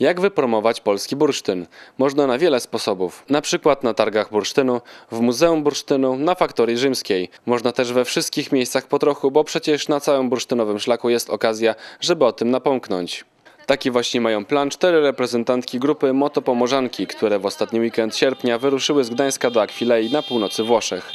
Jak wypromować polski bursztyn? Można na wiele sposobów. Na przykład na targach bursztynu, w Muzeum Bursztynu, na Faktorii Rzymskiej. Można też we wszystkich miejscach po trochu, bo przecież na całym bursztynowym szlaku jest okazja, żeby o tym napomknąć. Taki właśnie mają plan cztery reprezentantki grupy Motopomorzanki, które w ostatni weekend sierpnia wyruszyły z Gdańska do Akwilei na północy Włoszech.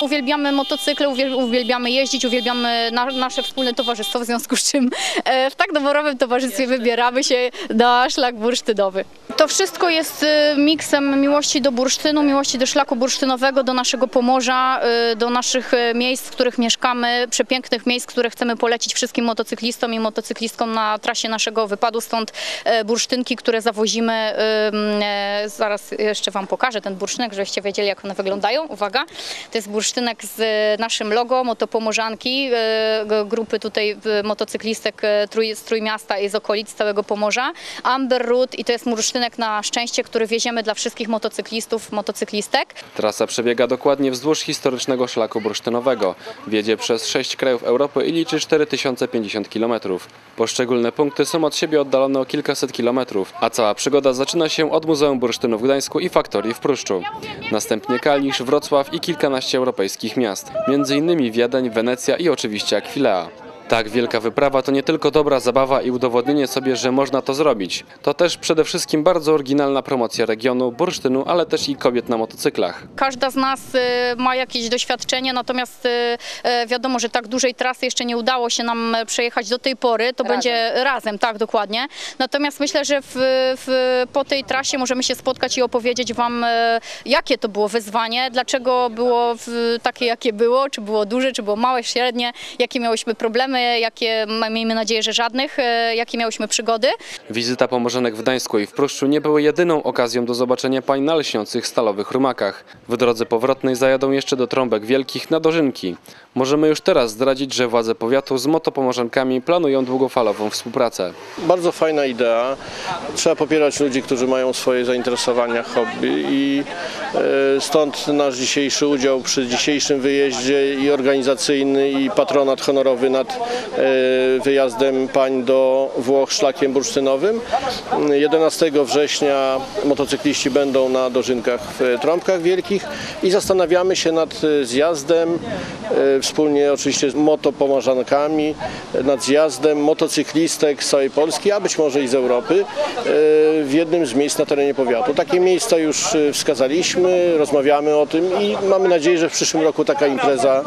Uwielbiamy motocykle, uwiel- uwielbiamy jeździć, uwielbiamy na, nasze wspólne towarzystwo, w związku z czym e, w tak doborowym towarzystwie wybieramy się na szlak bursztynowy. To wszystko jest e, miksem miłości do bursztynu, miłości do szlaku bursztynowego, do naszego Pomorza, e, do naszych miejsc, w których mieszkamy, przepięknych miejsc, które chcemy polecić wszystkim motocyklistom i motocyklistkom na trasie naszego wypadu, stąd bursztynki, które zawozimy. Zaraz jeszcze Wam pokażę ten bursztynek, żebyście wiedzieli, jak one wyglądają. Uwaga, to jest bursztynek z naszym logo Motopomorzanki, e, grupy tutaj motocyklistek e, z Trójmiasta i z okolic całego Pomorza. Amber Root i to jest bursztynek na szczęście, który wieziemy dla wszystkich motocyklistów, motocyklistek. Trasa przebiega dokładnie wzdłuż historycznego szlaku bursztynowego. Wiedzie przez sześć krajów Europy i liczy 4050 km. Poszczególne punkty są od siebie oddalone o kilkaset kilometrów, a cała przygoda zaczyna się od Muzeum Bursztynu w Gdańsku i Faktorii w Pruszczu. Następnie Kalisz, Wrocław i kilkanaście europejskich miast, m.in. Wiedeń, Wenecja i oczywiście Akwilea. Tak, wielka wyprawa to nie tylko dobra zabawa i udowodnienie sobie, że można to zrobić. To też przede wszystkim bardzo oryginalna promocja regionu, bursztynu, ale też i kobiet na motocyklach. Każda z nas e, ma jakieś doświadczenie, natomiast e, e, wiadomo, że tak dużej trasy jeszcze nie udało się nam przejechać do tej pory. To będzie razem, tak, dokładnie. Natomiast myślę, że w, w, po tej trasie możemy się spotkać i opowiedzieć Wam, jakie to było wyzwanie, dlaczego było takie, jakie było, czy było duże, czy było małe, średnie, jakie miałyśmy problemy, jakie ma- miejmy nadzieję, że żadnych, e, jakie miałyśmy przygody. Wizyta pomorzanek w Gdańsku i w Pruszczu nie były jedyną okazją do zobaczenia pań na lśniących stalowych rumakach. W drodze powrotnej zajadą jeszcze do Trąbek Wielkich na Dożynki. Możemy już teraz zdradzić, że władze powiatu z motopomorzankami planują długofalową współpracę. Bardzo fajna idea. Trzeba popierać ludzi, którzy mają swoje zainteresowania, hobby i e, stąd nasz dzisiejszy udział przy dzisiejszym wyjeździe i organizacyjny i patronat honorowy nad wyjazdem pań do Włoch szlakiem bursztynowym. 11 września motocykliści będą na dożynkach w Trąbkach Wielkich i zastanawiamy się nad e, zjazdem e, wspólnie oczywiście z motopomorzankami nad zjazdem motocyklistek z całej Polski, a być może i z Europy e, w jednym z miejsc na terenie powiatu. Takie miejsca już e, wskazaliśmy, rozmawiamy o tym i mamy nadzieję, że w przyszłym roku taka impreza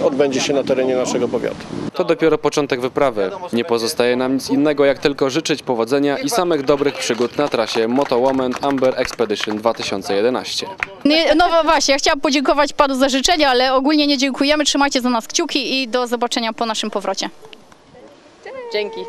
e, odbędzie się na terenie naszego powiatu. To dopiero początek wyprawy. Nie pozostaje nam nic innego jak tylko życzyć powodzenia i samych dobrych przygód na trasie Moto Woman Amber Expedition 2011. Nie, no właśnie, ja chciałam podziękować Panu za życzenia, ale ogólnie nie dziękujemy. Trzymajcie za nas kciuki i do zobaczenia po naszym powrocie. Dzięki.